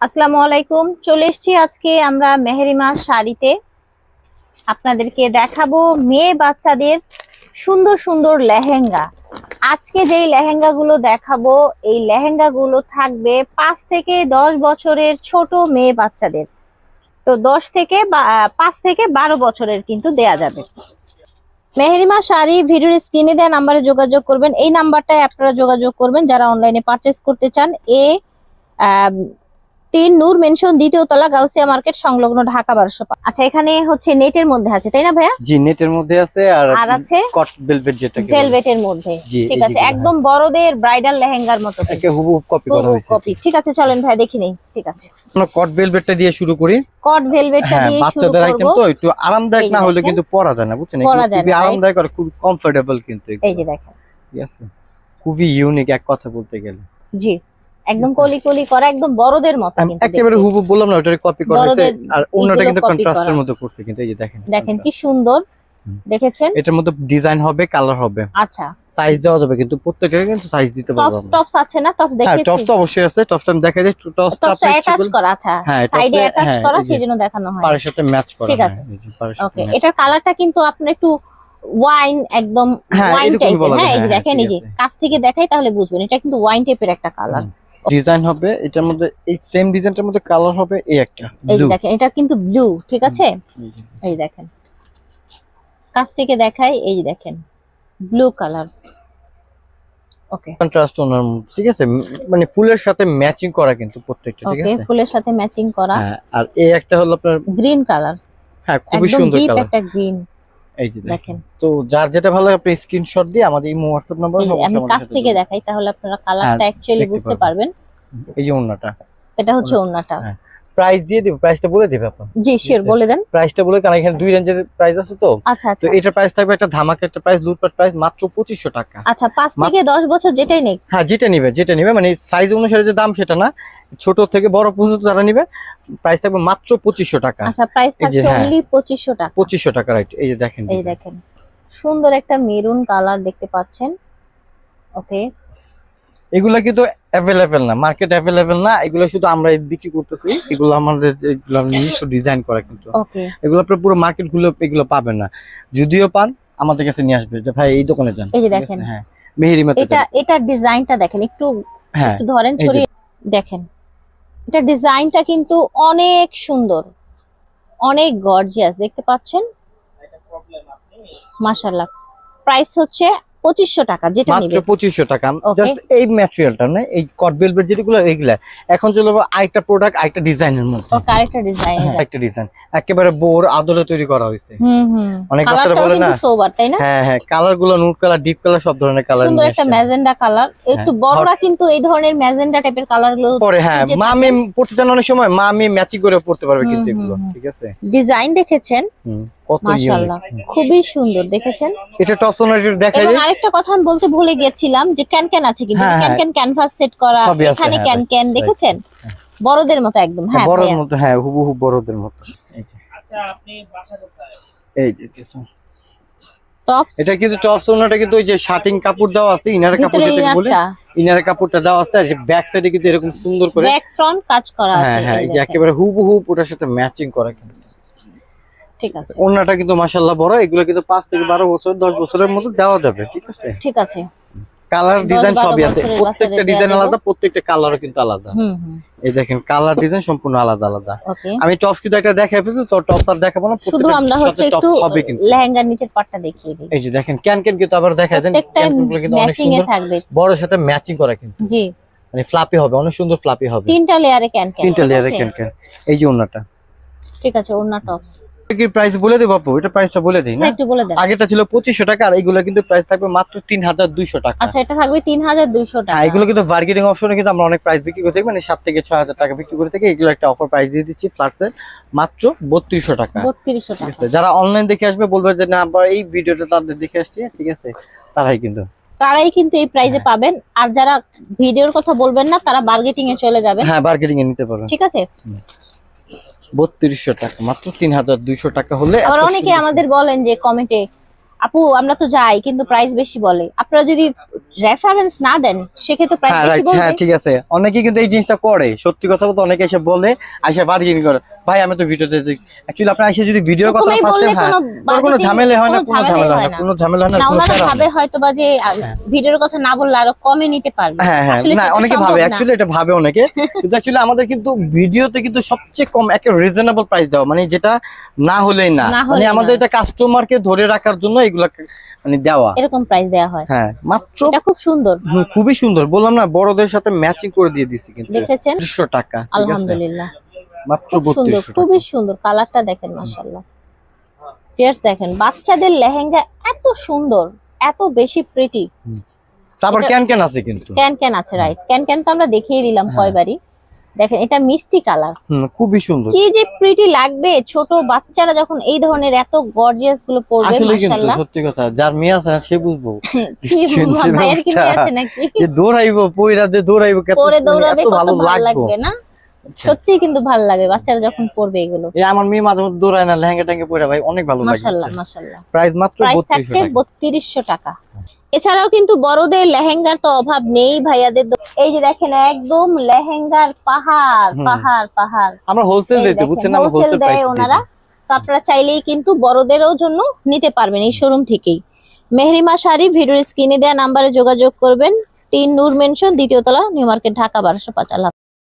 আসসালামু আলাইকুম। চলে এসেছি আজকে আমরা মেহেরিমা শাড়িতে। আপনাদেরকে দেখাবো মেয়ে বাচ্চাদের সুন্দর সুন্দর লেহেঙ্গা। আজকে যেই লেহেঙ্গাগুলো দেখাবো এই লেহেঙ্গাগুলো থাকবে পাঁচ থেকে দশ বছরের ছোট মেয়ে বাচ্চাদের। তো দশ থেকে আহ, পাঁচ থেকে বারো বছরের কিন্তু দেয়া যাবে। মেহেরিমা শাড়ি ভিডিওর স্ক্রিনে দেওয়া নাম্বারে যোগাযোগ করবেন। এই নাম্বারটায় আপনারা যোগাযোগ করবেন যারা অনলাইনে পারচেস করতে চান। এ আম, তিন নূর মেনশন দ্বিতীয় তলা গাউসিয়া মার্কেট সংলগ্ন ঢাকা বারোশো আচ্ছা এখানে হচ্ছে নেটের মধ্যে আছে তাই না ভাইয়া? জি নেটের মধ্যে আছে আর আর আছে কট ভেলভেট বলে। ভেলভেটের মধ্যে। ঠিক আছে একদম বড়দের ব্রাইডাল লেহেঙ্গার মতো একে হুবহু কপি করা হয়েছে। কপি ঠিক আছে চলেন ভাই দেখি নেই। ঠিক আছে। আমরা কট ভেলভেটটা দিয়ে শুরু করি। কট ভেলভেটটা হ্যাঁ দিয়ে শুরু বাচ্চাদের আইটেম তো একটু আরামদায়ক না হলে কিন্তু পরা যায় না বুঝছেন? খুবই আরামদায়ক আর খুব কমফোর্টেবল কিন্তু এই যে দেখেন। ঠিক আছে? খুবই ইউনিক এক কথা বলতে গেলে। জি। একদম কলি কলি করা একদম বড়দের মতো আমি কিন্তু একেবারে হুবহু বললাম না ওটারে কপি করা হয়েছে আর অন্যটা কিন্তু কন্ট্রাস্টের। মধ্যে করছে কিন্তু এই যে দেখেন দেখেন কি সুন্দর দেখেছেন? এটার মধ্যে ডিজাইন হবে কালার হবে। আচ্ছা। সাইজ দেওয়া যাবে কিন্তু প্রত্যেকটা কিন্তু সাইজ দিতে টপস পারব আমরা। টপস আছে না? টপস হ্যাঁ দেখেছি টপস তো অবশ্যই আছে টপসটা আমি দেখাই দিই টপসটা টপসটা অ্যাটাচ করা আচ্ছা সাইডে টপসে- অ্যাটাচ হ্যাঁ, করা। সেজন্য দেখানো হয়। পাড়ের সাথে ম্যাচ করা ঠিক হ্যাঁ, আছে। ওকে এটার কালারটা কিন্তু আপনি একটু ওয়াইন একদম ওয়াইন টাইপের হ্যাঁ এই যে হ্যাঁ, দেখেন এই যে কাছ থেকে দেখাই তাহলে বুঝবেন এটা কিন্তু ওয়াইন টাইপের একটা কালার ডিজাইন হবে এটার মধ্যে এই সেম ডিজাইনটার মধ্যে কালার হবে এই একটা এই দেখেন এটা কিন্তু ব্লু ঠিক আছে? এই দেখেন। কাছ থেকে দেখাই এই দেখেন ব্লু কালার ওকে কন্ট্রাস্ট ওনার মধ্যে ঠিক আছে? মানে ফুলের সাথে ম্যাচিং করা কিন্তু প্রত্যেকটা ঠিক আছে? ওকে ফুলের সাথে ম্যাচিং করা। হ্যাঁ আর এই একটা হলো আপনার গ্রিন কালার হ্যাঁ খুবই একদম সুন্দর ডিপ কালার একটা গ্রিন এই যে দেখেন। তো যার যেটা ভালো লাগে আপনি স্ক্রিনশট দিয়ে আমাদের এই WhatsApp নাম্বার আমি কাছ থেকে দেখাই তাহলে আপনারা কালারটা হ্যাঁ, অ্যাকচুয়ালি বুঝতে পারবেন। পারবেন। এই যে ওন্নাটা এটা হচ্ছে ওন্নাটা হ্যাঁ। প্রাইস দিয়ে দিব প্রাইসটা বলে দিবে আপনার। জি শিওর বলে দেন। প্রাইসটা বলে কারণ এখানে দুই রেঞ্জের প্রাইস আছে তো। আচ্ছা তো আচ্ছা এটার প্রাইস থাকবে একটা ধামাকা একটা প্রাইস লুটপাট প্রাইস মাত্র পঁচিশশো টাকা। আচ্ছা পাঁচ থেকে দশ বছর যেটাই নেই হ্যাঁ যেটা নিবে যেটা নিবে মানে সাইজ অনুসারে যে দাম সেটা না ছোট থেকে বড় পর্যন্ত যারা নিবে প্রাইস থাকবে মাত্র পঁচিশশো টাকা। আচ্ছা প্রাইস থাকছে হ্যাঁ। অনলি পঁচিশশো টাকা। পঁচিশশো টাকা রাইট এই যে দেখেন। এই দেখেন। সুন্দর একটা মেরুন কালার দেখতে পাচ্ছেন। ওকে এগুলা কিন্তু অ্যাভেলেবেল না মার্কেট অ্যাভেলেবেল না এগুলো শুধু আমরা বিক্রি করতেছি এগুলো আমাদের এগুলো নিজস্ব ডিজাইন করা কিন্তু। এগুলো আপনার পুরো মার্কেটগুলো এগুলো পাবেন না। যদিও পান আমাদের কাছে নিয়ে আসবে যে ভাই এই দোকানে যান। এই যে দেখেন। হ্যাঁ মেহেরি মেহেরিমাতে এটা। এটা ডিজাইনটা দেখেন একটু হ্যাঁ একটু ধরেন ছড়িয়ে দেখেন। এটা ডিজাইনটা কিন্তু অনেক সুন্দর অনেক গর্জিয়াস দেখতে পাচ্ছেন? মাশাল্লাহ প্রাইস হচ্ছে পঁচিশশো টাকা যেটা মাত্র পঁচিশশো টাকা। জাস্ট এই ম্যাটেরিয়ালটা না এই কট বেলভেট যেগুলো এইগুলা। এখন চলে যাব আরেকটা প্রোডাক্ট আরেকটা ডিজাইনের মধ্যে। আরেকটা ডিজাইন একটা ডিজাইন একেবারে বোর আদলে তৈরি করা হয়েছে। অনেক বাচ্চারা বলে না সোবার তাই না? হ্যাঁ হ্যাঁ কালারগুলো নুট কালার ডিপ কালার সব ধরনের কালার সুন্দর একটা ম্যাজেন্ডা কালার একটু হ্যাঁ, বড়রা কিন্তু এই ধরনের ম্যাজেন্ডা টাইপের কালারগুলো পরে হ্যাঁ এই যে মা আমি পড়তে চান অনেক সময় মা আমি ম্যাচিং করে পড়তে পারবে কিন্তু এগুলো ঠিক আছে? ডিজাইন দেখেছেন? মাশাআল্লাহ unique। খুবই সুন্দর দেখেছেন? এটা টপ সোনার দেখাই এবং আরেকটা কথা আমি বলতে ভুলে গেছিলাম যে ক্যান ক্যান আছে কিন্তু হ্যাঁ, ক্যান হ্যাঁ। ক্যান ক্যানভাস সেট করা এখানে হ্যাঁ, ক্যান ক্যান দেখেছেন? বড়দের মতো একদম হ্যাঁ বড়দের মতো হ্যাঁ হুবহু বড়দের মতো। এই যে। এই যে কিছু। এটা কিন্তু টপ সোনাটা কিন্তু ওই যে শার্টিং কাপড় দেওয়া আছে ইনারের কাপড় বলে ইনারটা। কাপড়টা দেওয়া আছে আর ব্যাক সাইডে কিন্তু এরকম সুন্দর করে ব্যাক ফ্রন্ট কাজ করা আছে হ্যাঁ হ্যাঁ একেবারে হুবহু ওটার সাথে ম্যাচিং করা কিন্তু। ঠিক আছে। ওড়নাটা কিন্তু মাশাল্লাহ বড় এগুলো কিন্তু পাঁচ থেকে বারো বছর দশ বছরের মধ্যে দেওয়া যাবে ঠিক আছে? ঠিক আছে। কালার ডিজাইন সবই আছে। প্রত্যেকটা ডিজাইন আলাদা প্রত্যেকটা কালারও কিন্তু আলাদা। এই দেখেন কালার ডিজাইন সম্পূর্ণ আলাদা আলাদা। আমি টপস কিন্তু একটা দেখাই ফেলছি তো টপস আর দেখাবো না শুধু আমরা হচ্ছে একটু লেহেঙ্গার নিচের পাটটা দেখিয়ে দিই। এই যে দেখেন ক্যান ক্যান কিন্তু আবার দেখা যায় ক্যানগুলো কিন্তু অনেক সুন্দর। থাকবে। বড় সাথে ম্যাচিং করা কিন্তু। জি। মানে ফ্লাপি হবে অনেক সুন্দর ফ্লাপি হবে। তিনটা লেয়ারে ক্যান ক্যান তিনটা লেয়ারে? ক্যান ক্যান। এই যে ওন্নাটা ঠিক আছে ওড়না টপস। কি প্রাইস বলে দেবো আপু? এটা প্রাইসটা বলে দিই না? একটু বলে দেন। আগেটা ছিল টাকা আর এইগুলো কিন্তু প্রাইস থাকবে মাত্র তিন হাজার দুইশো টাকা। আচ্ছা এটা থাকবে তিন হাজার দুইশো টাকা। হ্যাঁ এগুলো কিন্তু বার্গেনিং অপশনে কিন্তু আমরা অনেক প্রাইস বিক্রি করতে মানে থেকে ছয় হাজার টাকা বিক্রি করে থাকি। এগুলো একটা অফার প্রাইস দিয়ে দিচ্ছি ফ্ল্যাটসের মাত্র বত্রিশশো টাকা। যারা অনলাইন দেখে আসবে বলবে যে না আবার এই ভিডিওটা তাদের দেখে আসছি। ঠিক আছে? তারাই কিন্তু। তারাই কিন্তু এই প্রাইজে হ্যাঁ। পাবেন। আর যারা ভিডিওর কথা বলবেন না তারা বার্গেটিং এ চলে যাবেন। হ্যাঁ বার্গেনিং এ নিতে পারবেন। ঠিক আছে? বত্রিশশো টাকা মাত্র তিন হাজার দুইশো টাকা হলে আবার অনেকে আমাদের বলেন যে কমেন্টে আপু আমরা তো যাই কিন্তু প্রাইস বেশি বলে। আপনারা যদি রেফারেন্স না দেন সেক্ষেত্রে প্রাইস হ্যাঁ বেশি বলবে। হ্যাঁ ঠিক আছে। অনেকে কিন্তু এই জিনিসটা করে। সত্যি কথা বলতে অনেকে এসে বলে আইসা বার্গেনিং করে। ভাই আমি তো ভিডিওতে অ্যাকচুয়ালি আপনার এসে যদি ভিডিওর কথা ফার্স্ট টাইম হ্যাঁ কোনো ঝামেলা হয় না কোনো ঝামেলা হয় না কোনো ঝামেলা হয় না কোনো ওনারা হয় না। ভাবে হয়তো বা যে ভিডিওর কথা না বললে আরও কমে নিতে পারবে। হ্যাঁ হ্যাঁ না অনেকে ভাবে। অ্যাকচুয়ালি এটা ভাবে অনেকে। কিন্তু অ্যাকচুয়ালি আমাদের কিন্তু ভিডিওতে কিন্তু সবচেয়ে কম একটা রিজনেবল প্রাইস দেওয়া মানে যেটা না হলেই না। মানে আমাদের। এটা কাস্টমারকে ধরে রাখার জন্য এগুলা মানে দেওয়া। এরকম প্রাইস দেওয়া হয়। হ্যাঁ মাত্র এটা খুব সুন্দর। খুবই সুন্দর। বললাম না বড়দের সাথে ম্যাচিং করে দিয়ে দিছি কিন্তু। দেখেছেন? বত্রিশশো টাকা আলহামদুলিল্লাহ। মাত্র সুন্দর খুবই সুন্দর কালারটা দেখেন মাশাআল্লাহ। ফিয়ার্স দেখেন বাচ্চাদের লেহেঙ্গা এত সুন্দর এত বেশি প্রিটি তারপর ক্যান ক্যান আছে কিন্তু। ক্যান ক্যান আছে রাইট ক্যান ক্যান তো আমরা দেখিয়ে দিলাম হ্যাঁ। কয়বারই। দেখেন এটা মিষ্টি কালার। খুবই সুন্দর। কি যে প্রিটি লাগবে ছোট বাচ্চারা যখন এই ধরনের এত গর্জিয়াসগুলো পরবে মাশাআল্লাহ। সত্যি কথা যার মেয়ে আছে না সে বুঝব। কি বলব, সে ভাইয়ের কি আছে নাকি? যে দৌড়াইবো পয়রা দিয়ে দৌড়াইবো কত পরে দৌড়াবে ভালো লাগবে না? সত্যি কিন্তু ভালো লাগে বাচ্চারা যখন পরবে এগুলো। আমার মেয়ে মাঝে মধ্যে দৌড়ায় না লেহেঙ্গা টেঙ্গা পরে ভাই অনেক ভালো লাগে মাশাআল্লাহ মাশাআল্লাহ প্রাইস মাত্র প্রাইস বত্রিশশো থাকছে টাকা। টাকা। এছাড়াও কিন্তু বড়দের লেহেঙ্গার তো অভাব নেই ভাইয়াদের এই যে দেখেন একদম লেহেঙ্গার পাহাড় পাহাড় পাহাড়। আমরা হোলসেল দিতে বুঝছেন? আমরা হোলসেল দেয় ওনারা। তো আপনারা চাইলেই কিন্তু বড়দেরও জন্য নিতে পারবেন এই শোরুম থেকেই। মেহরিমা শাড়ি ভিডিওর স্ক্রিনে দেওয়া নাম্বারে যোগাযোগ করবেন। তিন নূর মেনশন দ্বিতীয় তলা নিউ মার্কেট ঢাকা বারোশো পাঁচ